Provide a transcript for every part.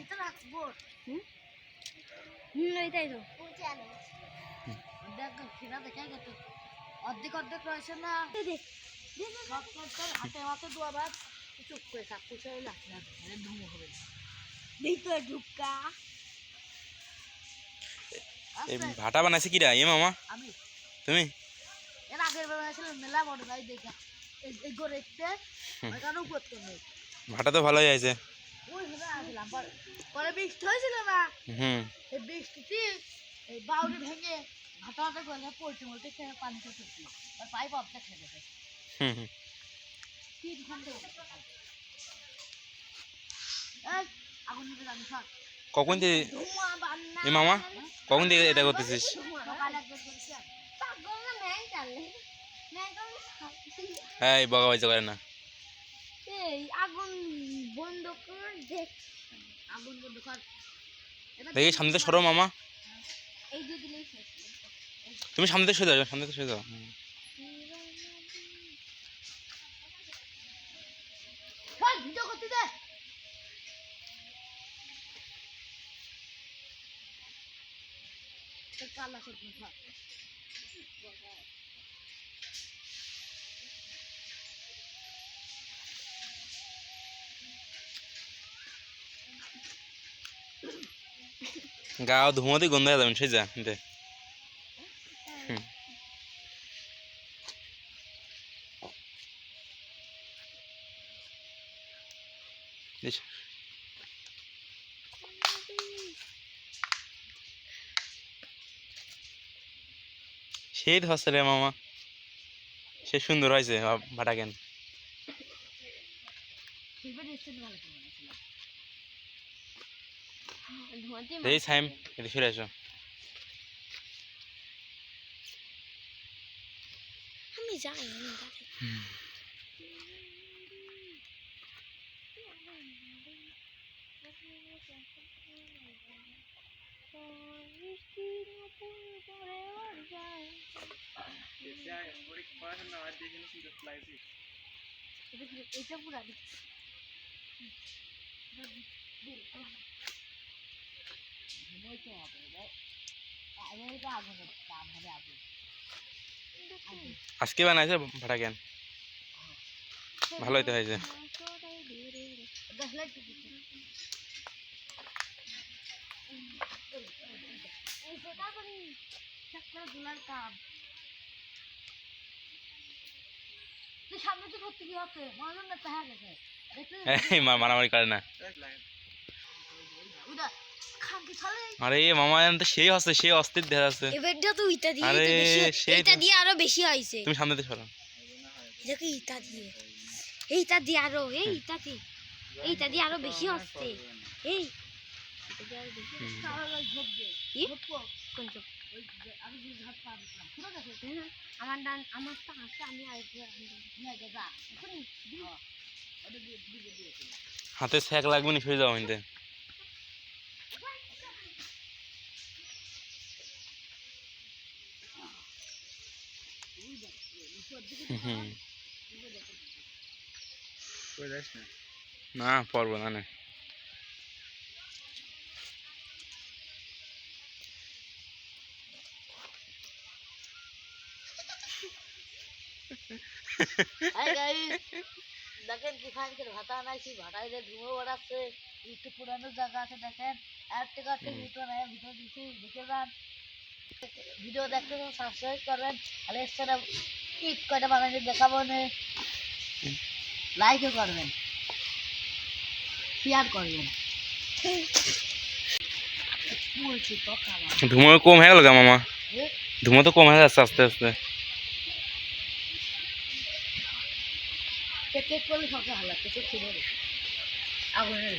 এটা রাখব হুম? হুম এটাই তো। দেখ কিনা দেখে গেছে অর্ধেক অর্ধেক রয়েছে না। সব করতে হাতে হাতে দুয়াবার চুপ করে থাক কুচে লাগ না ধুমো হবে। ভিতরে ঢুকা এই ভাটা বানাইছে কিরা? এ মামা? আমি। তুমি? এর আগের বেলা ছিল মেলা বড় ভাই দেখা। এই করতে নেই ভাটা তো ভালোই আছে পরে- বৃষ্টি হয়েছিল না হুম। এই বৃষ্টিতে এই বাউরি ভেঙে ভাটা ভাটা করে পড়তে খেয়ে পানিতে চুটলো আর পাইপ অর্ধেক খেয়ে গেছে আগুন কখন থেকে এ মামা, কখন থেকে এটা করতেছিস? হ্যাঁ এই বগাবাজি করে না। এই, আগুন দেখ সামনে সরো মামা। তুমি সামনে সরে যাও সামনে সরে যাও কালা গা ধুমোতে গন্ধ হয়ে যাবেন সেই যা, দে। সেই ধরছে রে মামা। সে সুন্দর হয়েছে ভাটা কেন দেখি সাইম এটা ফিরে আসো। আমি যাই এটা পুরা দিচ্ছি। ঘুমোইতে হবে আগে হবে আগুন আজকে বানাইছে ভাটা কেন? ভালোই তো হয়েছে। মারামারি করে না। আরে মামা এখন তো সেই হচ্ছে সেই অস্থির দেখা যাচ্ছে এবারটা তো ইটা দিয়ে আরে, এইটা দিয়ে আরও বেশি হয়েছে তুমি সামনে থেকে সরো। দেখো ইটা দিয়ে। এইটা দিয়ে আরও এই ইটা দিয়ে এইটা দিয়ে আরও বেশি হচ্ছে এই। এটা দিয়ে কি? আমার ডান আমার তো আমি দিয়ে দিয়ে হাতে স্যাক লাগবে না শুয়ে যাও না? পারব না না। দেখেন কি ফাইন করে ভাতা আনাইছি ভাটায় যে ধুমো বাড়াচ্ছে একটু পুরানো জায়গা আছে দেখেন আর একটা ভিডিও নেয় দিচ্ছি দেখে যান। ভিডিও দেখতে সাবস্ক্রাইব করবেন আর এর ইট কয়টা বানাইতে দেখাবো না। লাইকও করবেন। শেয়ার করবেন। ধুমো কম হয়ে গেল গা মামা। ধুমো তো কম হয়ে যাচ্ছে আস্তে আস্তে। চেক করলে সবচেয়ে ভালো লাগছে আগুনের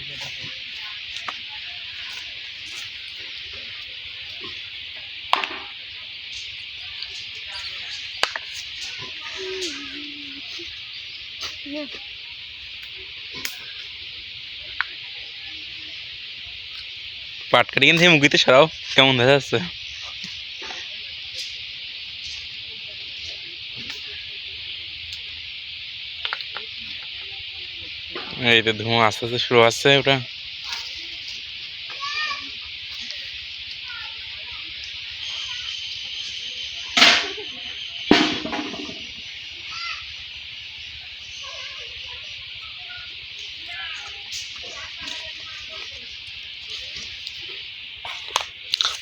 পাট কাটি কিনে থেকে মুখিতে সরাও কেমন দেখা যাচ্ছে? এই তো ধোঁয়া আস্তে আস্তে শুরু হচ্ছে, ওটা।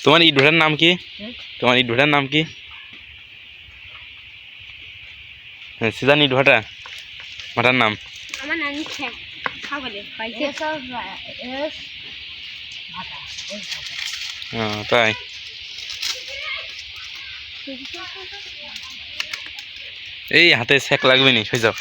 তোমার ইট ভাটার নাম কি? তোমার ইট ভাটার নাম কি? হ্যাঁ, সিজান ইট ভাটা ভাটার নাম আমার নানি হ্যাঁ, তাই। এই হাতে সেক লাগবে নি হয়ে যাও।